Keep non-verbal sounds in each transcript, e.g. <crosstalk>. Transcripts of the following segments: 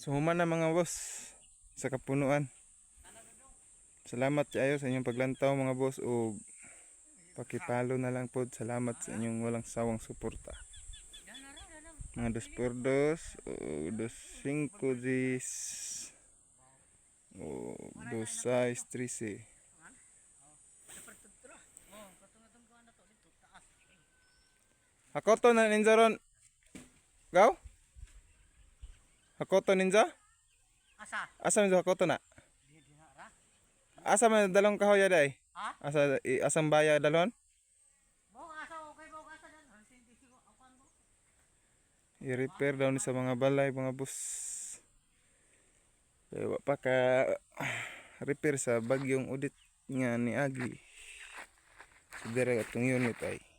So human na mga boss sa kapunuan. Salamat kayo sa inyong paglantaw mga boss o pakipalo na lang po. Salamat sa inyong walang sawang suporta. Mga dos por dos o dos cinco dis o dos sais trisi. Hakoto na ninja ron. Ha? Asa i- asang baya dalon? Mo asa okay mo asa dan. Ang sindi sigo apan mo. I-repair daw ni sa mga balay, mga bus. Kaya wa pa ka repair sa bagyong udit nga ni Agi. So dire atong unit ay.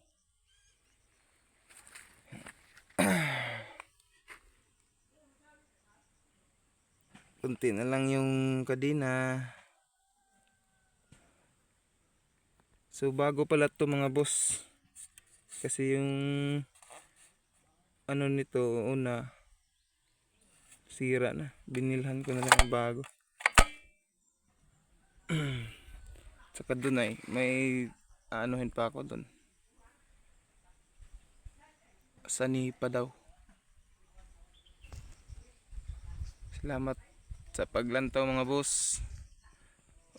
Kunti na lang yung kadina. So bago pala to mga boss. Kasi yung ano nito una sira na. Binilhan ko na lang ng bago. <clears throat> Saka dun ay may anuhin pa ako dun. Sani pa daw. Salamat sa paglantaw mga boss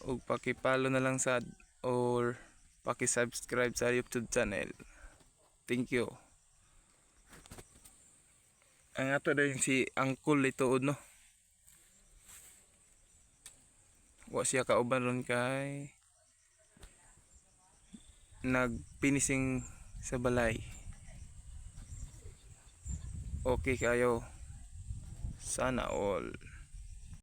o pakipalo na lang sa or pakisubscribe sa youtube channel thank you ang ato yung si Uncle ito no. Wa siya kauban ron kay nagpinising sa balay. Okay kayo. Sana all.